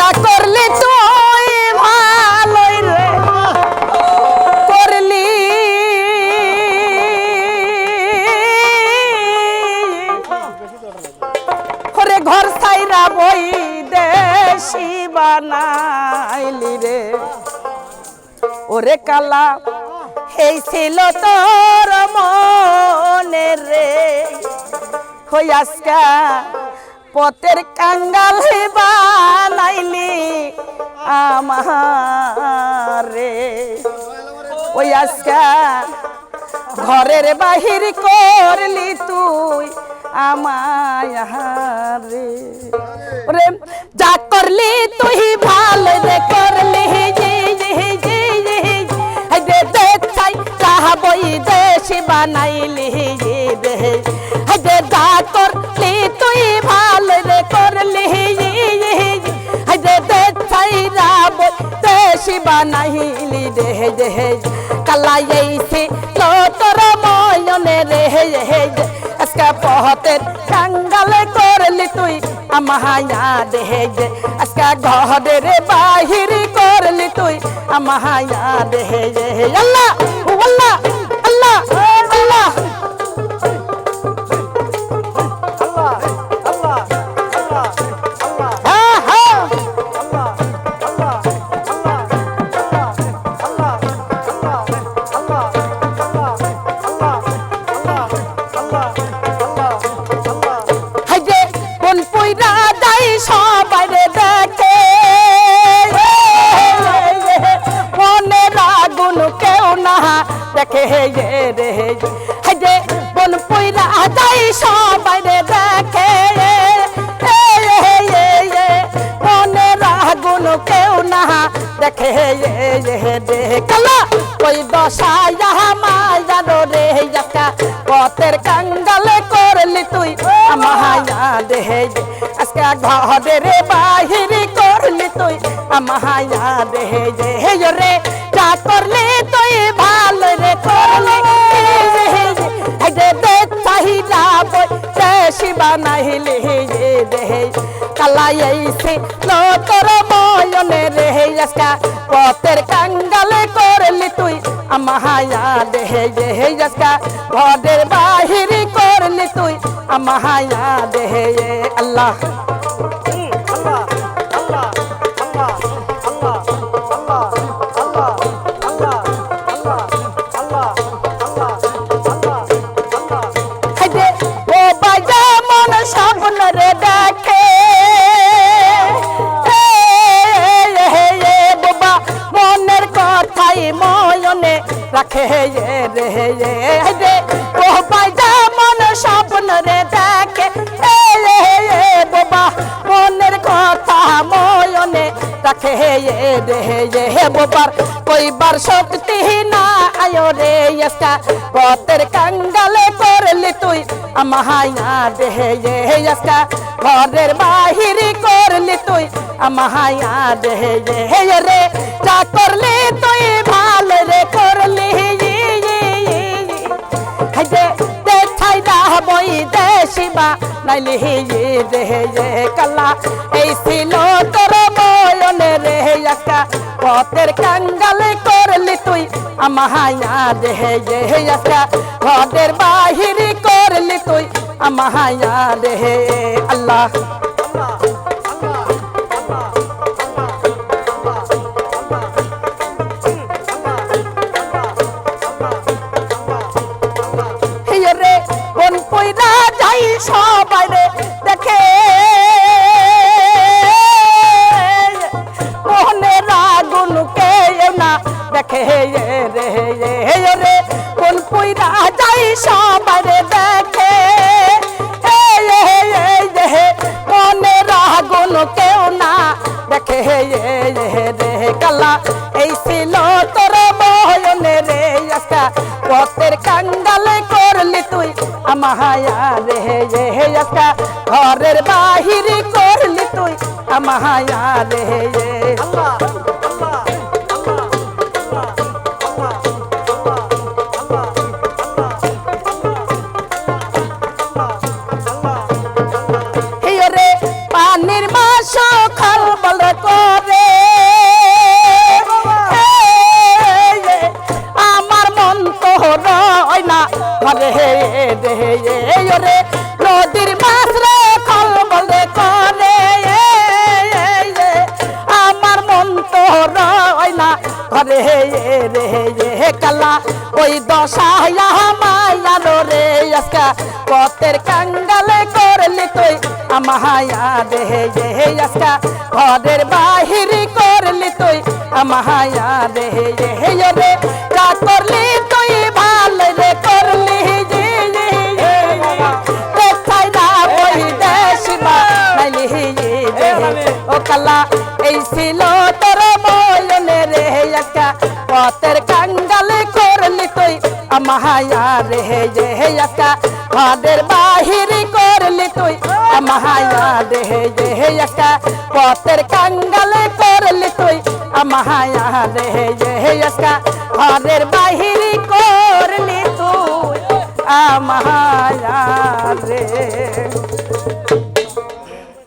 যা করলি তুই ভালোই রে। করলি। ওরে ঘর সাইরা বই দেশি বানাইলি রে। ওরে কালা, এই ছিল তোর মনে রে। হই আজকা পথের কাঙ্গাল বানাইলি আমারে ওই আজকা ঘরের বাহির করলি তুই আমায়ারে ওরে, যা করলি তুই ভালো রে, করলি বানাইলি জি দে দে যা করলি দেশি বানাইলি দে দে কালাই এইছে লো তোর ময়নে রে হে আজকে পহতে কাঙ্গাল করলি তুই আমাহায়া দেহে যে আজকে ঘরের বাহির করলি তুই আমাহায়া যে আল্লাহ আল্লাহ! সবাই দেখে মনে রাগুন কেউ না। দেখে হে রে হাই যে কোন পুইরা যাই সবাই দেখে মনে রাগুন কেউ না। দেখে রে কালা, ওই দশায়া মায়ার রে। একা পথের ঘরের বাহির করলি তুই, আমায়া দেহে রে, যা করলি তুই ভালো রে করলি। বানাইলি দেহে কালাই আইছে লো তোর ময়নে রে আজকা পথের কাঙ্গাল করলি তুই, আমায়া দেহে দেহে আজকা ঘরের বাহির করলি তুই, আমায়া দেহে আল্লাহ এ, রে এ, হাইদে ও বাজা মন স্বপ্ন রে দেখে এ, এ, বাবা মনের কথা এ, রে এ, বাবার কইবার শক্তি না আয়ো রে এসকা পথের কাঙ্গালে করলি তুই আমাহায়া দেহে এসকা ঘরের বাহির করলি তুই আমাহায়া দেহে রে যা করলি তুই ভালো রে করলি হাইদে দে ছাইদা বই দে শিবা নাইলি রে রে কালা এই ছিল তোর ময়নে রে একা পথের কাঙ্গাল করলি তুই, আমাহায়া হে একা ঘরের বাহিরি করলি তুই, আমাহায়া রে আল্লাহ। দেখে রে হিয় রে কোন পয়রা যাই সবাই রে দেখে মনে রাগুন কেউ না দেখে রে কালা এই ছিল তোর মহনে রে আজকা পথের কাঙ্গাল করলি তুই আমাহায়া রে আজকা ঘরের বাহির করলি তুই আমাহায়া রে হিয় রে ওরে হে দেহে ওরে নদীর মাছ রে কল বলে করে আমার মন তো রয় না ঘরে হে রে কালা ওই দশায়া মায়ালো রে আজকা পথের কাঙ্গালে করলি তুই আমাহায়া দেহে হে আজকা ঘরের বাহিরি করলি তুই আমাহায়া রে হে রে কা করলি ছিল তোর ময়নে রে একা পথের কাঙ্গালে করলি তুই। আমাহায়া রে যে একা ঘরের বাহিরি করলি তুই। আমাহায়া রে যে একা পথের কাঙ্গালে করলি তুই। আমাহায়া রে যে একা ঘরের বাহিরি করলি তুই। আমাহায়া